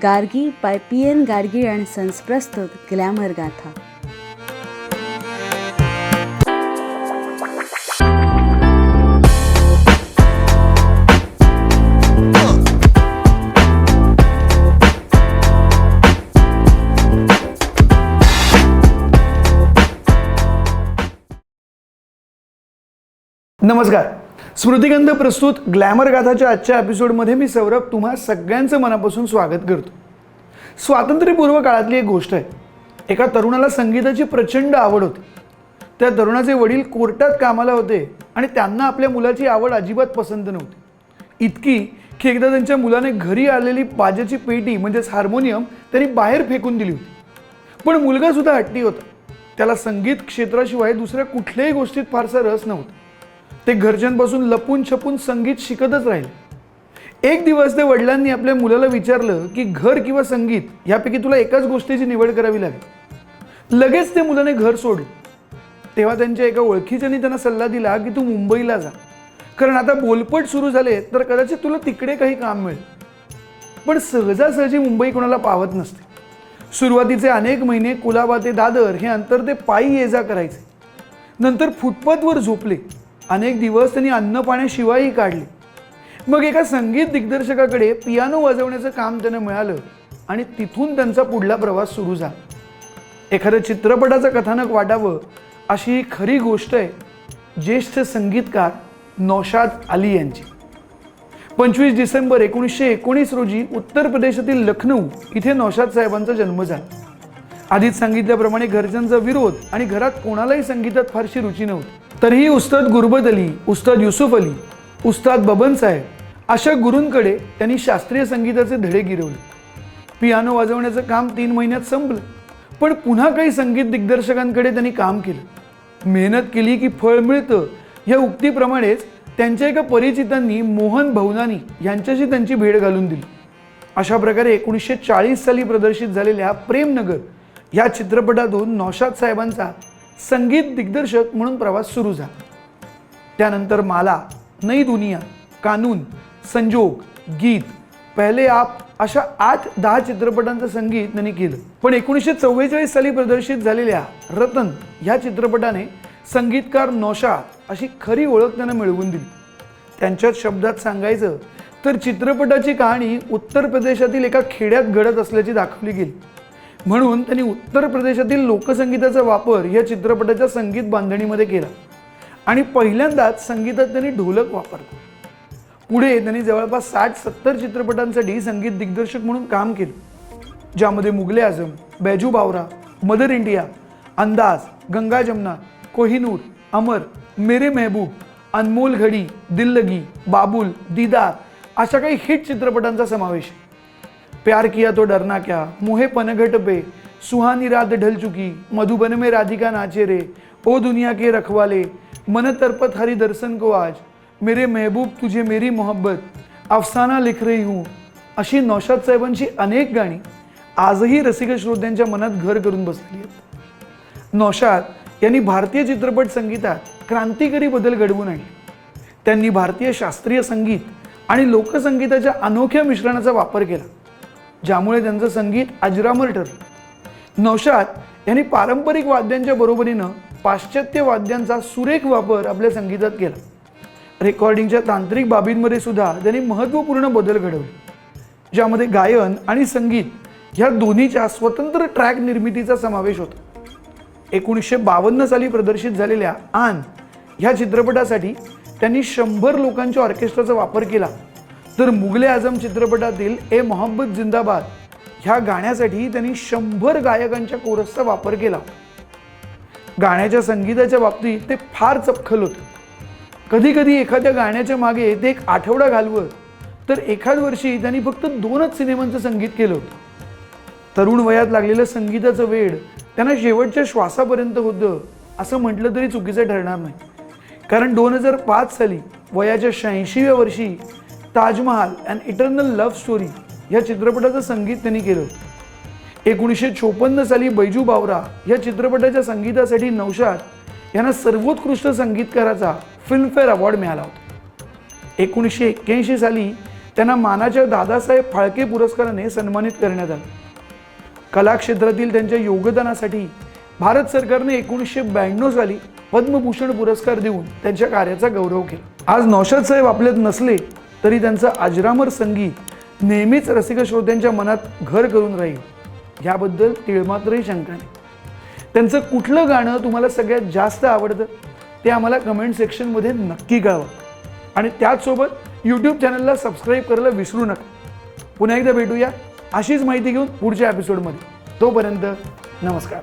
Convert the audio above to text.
Gargi by P N Gargi and sons प्रस्तुत glamour गाथा. नमस्कार. स्मृतिगंध प्रस्तुत ग्लॅमर गाथाच्या आजच्या एपिसोडमध्ये मी सौरभ तुम्हा सगळ्यांचं मनापासून स्वागत करतो. स्वातंत्र्यपूर्व काळातली एक गोष्ट आहे. एका तरुणाला संगीताची प्रचंड आवड होती. त्या तरुणाचे वडील कोर्टात कामाला होते आणि त्यांना आपल्या मुलाची आवड अजिबात पसंत नव्हती. इतकी की एकदा त्यांच्या मुलाने घरी आलेली बाजाची पेटी म्हणजेच हार्मोनियम त्यांनी बाहेर फेकून दिली होती. पण मुलगासुद्धा हट्टी होता. त्याला संगीत क्षेत्राशिवाय दुसऱ्या कुठल्याही गोष्टीत फारसा रस नव्हता. ते घरच्यांपासून लपून छपून संगीत शिकतच राहील. एक दिवस ते वडिलांनी आपल्या मुलाला विचारलं की घर किंवा संगीत यापैकी तुला एकाच गोष्टीची निवड करावी लागेल. लगेच ते मुलाने घर सोडलं. तेव्हा त्यांच्या एका ओळखीच्यानी त्यांना सल्ला दिला की तू मुंबईला जा. कारण आता बोलपट सुरू झाले तर कदाचित तुला तिकडे काही काम मिळेल. पण सहजासहजी मुंबई कोणाला पावत नसते. सुरुवातीचे अनेक महिने कुलाबा ते दादर हे अंतर ते पायी ये जा करायचे. नंतर फुटपाथवर झोपले. अनेक दिवस त्यांनी अन्न पाण्याशिवायही काढले. मग एका संगीत दिग्दर्शकाकडे पियानो वाजवण्याचं काम त्यांना मिळालं आणि तिथून त्यांचा पुढला प्रवास सुरू झाला. एखाद्या चित्रपटाचं कथानक वाटावं अशी ही खरी गोष्ट आहे ज्येष्ठ संगीतकार नौशाद अली यांची. पंचवीस डिसेंबर एकोणीसशे एकोणीस रोजी उत्तर प्रदेशातील लखनौ इथे नौशाद साहेबांचा जन्म झाला. आधीच सांगितल्याप्रमाणे घरच्यांचा विरोध आणि घरात कोणालाही संगीतात फारशी रुची नव्हती. तरीही उस्ताद गुरबद अली उस्ताद युसुफ अली उस्ताद बबन साहेब अशा गुरूंकडे त्यांनी शास्त्रीय संगीताचे धडे गिरवले. पियानो वाजवण्याचं काम तीन महिन्यात संपलं. पण पुन्हा काही संगीत दिग्दर्शकांकडे त्यांनी काम केलं. मेहनत केली की फळ मिळतं या उक्तीप्रमाणेच त्यांच्या एका परिचितांनी मोहन भवनानी यांच्याशी त्यांची भेट घालून दिली. अशा प्रकारे एकोणीसशे चाळीस साली प्रदर्शित झालेल्या प्रेमनगर या चित्रपटातून नौशाद साहेबांचा संगीत दिग्दर्शक म्हणून प्रवास सुरू झाला. त्यानंतर माला नई दुनिया कानून संजोग गीत पहिले आप अशा आठ दहा चित्रपटांचं संगीत त्यांनी केलं. पण एकोणीसशे चव्वेचाळीस साली प्रदर्शित झालेल्या रतन ह्या चित्रपटाने संगीतकार नौशाद अशी खरी ओळख त्यांना मिळवून दिली. त्यांच्याच शब्दात सांगायचं तर चित्रपटाची कहाणी उत्तर प्रदेशातील एका खेड्यात घडत असल्याची दाखवली गेली. म्हणून त्यांनी उत्तर प्रदेशातील लोकसंगीताचा वापर या चित्रपटाच्या संगीत बांधणीमध्ये केला. आणि पहिल्यांदाच संगीतात त्यांनी ढोलक वापरला. पुढे त्यांनी जवळपास साठ सत्तर चित्रपटांसाठी संगीत दिग्दर्शक म्हणून काम केलं. ज्यामध्ये मुघले आझम बैजू बावरा मदर इंडिया अंदाज गंगा जमना कोहिनूर अमर मेरे मेहबूब अनमोल घडी दिल्लगी बाबुल दीदार अशा काही हिट चित्रपटांचा समावेश आहे. प्यार किया तो डरना क्या? मोहे पनघट पे। सुहानी रात ढल चुकी। मधुबन में राधिका नाचे रे। ओ दुनिया के रखवाले मन तरपत हरी दर्शन को आज। मेरे महबूब तुझे मेरी मोहब्बत। अफसाना लिख रही हूँ। अशी नौशाद साहेबांची अनेक गाणी। आजही रसिक श्रोत्यांच्या मनात घर करून बसली आहेत. नौशाद यांनी भारतीय चित्रपट संगीतात क्रांतिकारी बदल घडवून आणले. त्यांनी भारतीय शास्त्रीय संगीत आणि लोकसंगीताच्या अनोख्या मिश्रणाचा वापर केला. ज्यामुळे त्यांचं संगीत अजरामर ठरलं. नौशाद यांनी पारंपरिक वाद्यांच्या बरोबरीनं पाश्चात्य वाद्यांचा सुरेख वापर आपल्या संगीतात केला. रेकॉर्डिंगच्या तांत्रिक बाबींमध्ये सुद्धा त्यांनी महत्त्वपूर्ण बदल घडवले. ज्यामध्ये गायन आणि संगीत ह्या दोन्हीच्या स्वतंत्र ट्रॅक निर्मितीचा समावेश होता. एकोणीसशे बावन्न साली प्रदर्शित झालेल्या आन ह्या चित्रपटासाठी त्यांनी शंभर लोकांच्या ऑर्केस्ट्राचा वापर केला. तर मुगले आझम चित्रपटातील ए मोहम्मद जिंदाबाद ह्या गाण्यासाठी त्यांनी शंभर गायकांच्या कोरसचा वापर केला. गाण्याच्या संगीताच्या बाबतीत ते फार चपखल होते. कधी कधी एखाद्या गाण्याच्या मागे ते एक आठवडा घालवत तर एखाद वर्षी त्यांनी फक्त दोनच सिनेमांचं संगीत केलं होतं. तरुण वयात लागलेलं संगीताचं वेड त्यांना शेवटच्या श्वासापर्यंत होतं असं म्हटलं तरी चुकीचं ठरणार नाही. कारण दोन हजार पाच साली वयाच्या शहाऐंशीव्या वर्षी Taj Mahal and eternal love story या चित्रपटाचं संगीत त्यांनी केलं. एकोणीसशे चोपन्न साली बैजू बावरा या चित्रपटाच्या संगीतासाठी नौशाद यांना सर्वोत्कृष्ट संगीतकाराचा फिल्मफेअर अवॉर्ड मिळाला होता. एकोणीसशे एक्क्याऐंशी साली त्यांना मानाच्या दादासाहेब फाळके पुरस्काराने सन्मानित करण्यात आलं. कला क्षेत्रातील त्यांच्या योगदानासाठी भारत सरकारने एकोणीसशे ब्याण्णव साली पद्मभूषण पुरस्कार देऊन त्यांच्या कार्याचा गौरव केला. आज नौशाद साहेब आपल्यात नसले तरी त्यांचं अजरामर संगीत नेहमीच रसिक श्रोत्यांच्या मनात घर करून राहील. ह्याबद्दल तिळमात्रही शंका नाही. त्यांचं कुठलं गाणं तुम्हाला सगळ्यात जास्त आवडतं ते आम्हाला कमेंट सेक्शनमध्ये नक्की कळवा. आणि त्याचसोबत यूट्यूब चॅनलला सबस्क्राईब करायला विसरू नका. पुन्हा एकदा भेटूया अशीच माहिती घेऊन पुढच्या एपिसोडमध्ये तोपर्यंत नमस्कार.